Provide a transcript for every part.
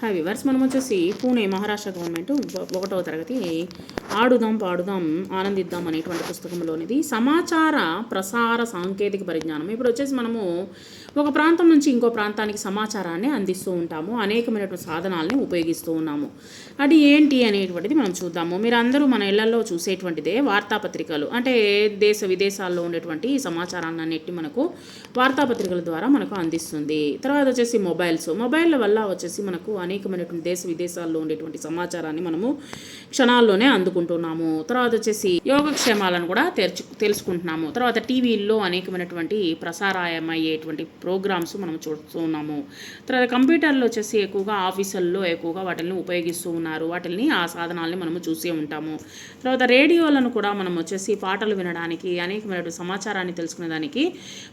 Hi viewers మనం వచ్చేసి Pune Maharashtra government ఒకటవ తరగతి ఆడుదాం పాడుదాం ఆనందిద్దాం అనేటువంటి పుస్తకంలోనిది సమాచార ప్రసార సాంకేతిక పరిజ్ఞానం. ఇప్పుడు వచ్చేసి మనము ఒక ప్రాంతం నుంచి ఇంకో ప్రాంతానికి సమాచారాన్ని అందిస్తూ ఉంటాము అనేకమైనటువంటి సాధనాలని ఉపయోగిస్తూ ఉన్నాము. అది ఏంటి అనేటువంటిది మనం చూద్దాము. మీరు అందరూ మన ఇళ్ళలో చూసేటువంటిదే వార్తాపత్రికలు. అంటే దేశ విదేశాల్లో ఉండేటువంటి సమాచారాన్ని అన్నిటి మనకు వార్తాపత్రికల ద్వారా మనకు అందిస్తుంది. తర్వాత వచ్చేసి మొబైల్స్. మొబైల్ వల్ల వచ్చేసి మనకు అనేకమైనటువంటి దేశ విదేశాల్లో ఉండేటువంటి సమాచారాన్ని మనము క్షణాల్లోనే అందుకుంటున్నాము. తర్వాత వచ్చేసి యోగక్షేమాలను కూడా తెరుచు తెలుసుకుంటున్నాము. తర్వాత టీవీల్లో అనేకమైనటువంటి ప్రసారాయమయ్యేటువంటి ప్రోగ్రామ్స్ మనం చూస్తూ ఉన్నాము. తర్వాత కంప్యూటర్లో వచ్చేసి ఎక్కువగా ఆఫీసుల్లో ఎక్కువగా వాటిని ఉపయోగిస్తూ ఉన్నారు. వాటిని ఆ సాధనాలని మనము చూసే ఉంటాము. తర్వాత రేడియోలను కూడా మనం వచ్చేసి పాటలు వినడానికి అనేకమైనటువంటి సమాచారాన్ని తెలుసుకునేదానికి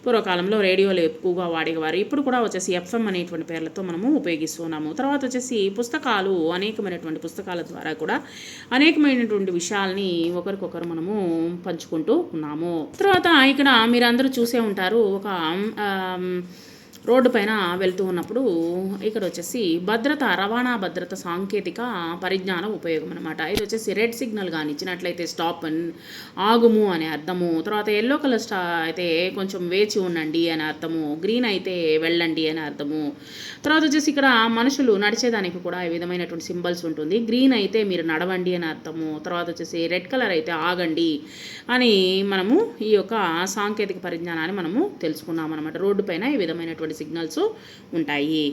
పూర్వకాలంలో రేడియోలు ఎక్కువగా వాడేవారు. ఇప్పుడు కూడా వచ్చేసి ఎఫ్ఎం అనేటువంటి పేర్లతో మనము ఉపయోగిస్తున్నాము తర్వాత వచ్చేసి పుస్తకాలు అనేకమైనటువంటి పుస్తకాల ద్వారా కూడా అనేకమైనటువంటి విషయాల్ని ఒకరికొకరు మనము పంచుకుంటూ ఉన్నాము. తర్వాత ఇక్కడ మీరందరూ చూసే ఉంటారు ఒక రోడ్డు పైన వెళ్తూ ఉన్నప్పుడు ఇక్కడ వచ్చేసి భద్రత రవాణా భద్రత సాంకేతిక పరిజ్ఞానం ఉపయోగం అనమాట ఇది వచ్చేసి రెడ్ సిగ్నల్ కానీ ఇచ్చినట్లయితే స్టాప్ ఆగుము అనే అర్థము. తర్వాత ఎల్లో కలర్ స్టా అయితే కొంచెం వేచి ఉండండి అని అర్థము. గ్రీన్ అయితే వెళ్ళండి అని అర్థము. తర్వాత వచ్చేసి ఇక్కడ మనుషులు నడిచేదానికి కూడా ఈ విధమైనటువంటి సింబల్స్ ఉంటుంది. గ్రీన్ అయితే మీరు నడవండి అని అర్థము. తర్వాత వచ్చేసి రెడ్ కలర్ అయితే ఆగండి అని మనము ఈ యొక్క సాంకేతిక పరిజ్ఞానాన్ని మనము తెలుసుకున్నాం అనమాట రోడ్డు పైన ఈ విధమైనటువంటి సిగ్నల్స్ ఉంటాయి